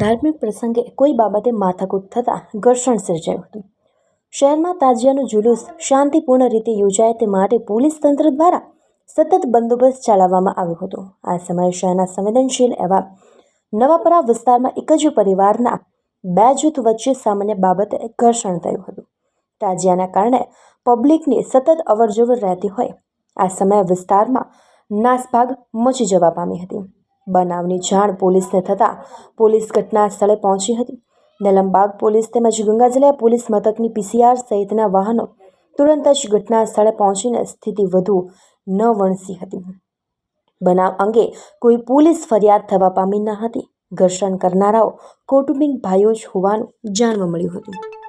ધાર્મિક પ્રસંગે કોઈ બાબતે માથાકૂટ થતાં ઘર્ષણ સર્જાયું હતું. શહેરમાં તાજિયાનું જુલુસ શાંતિપૂર્ણ રીતે યોજાય તે માટે પોલીસ તંત્ર દ્વારા સતત બંદોબસ્ત ચલાવવામાં આવ્યો હતો. આ સમયે શહેરના સંવેદનશીલ એવા નવાપરા વિસ્તારમાં એક જ પરિવારના બે જૂથ વચ્ચે સામાન્ય બાબતે ઘર્ષણ થયું હતું. તાજિયાના કારણે પબ્લિકની સતત અવરજવર રહેતી હોય આ સમયે વિસ્તારમાં નાસભાગ મચી જવા પામી હતી. બનાવની જાણ પોલીસને થતાં પોલીસ ઘટના સ્થળે પહોંચી હતી. નલમબાગ પોલીસ તેમજ ગંગાજલિયા પોલીસ મથકની પીસીઆર સહિતના વાહનો તુરંત જ ઘટના સ્થળે પહોંચીને સ્થિતિ વધુ ન વણસી હતી. બનાવ અંગે કોઈ પોલીસ ફરિયાદ થવા પામી ન હતી. ઘર્ષણ કરનારાઓ કૌટુંબિક ભાઈઓ જ હોવાનું જાણવા મળ્યું હતું.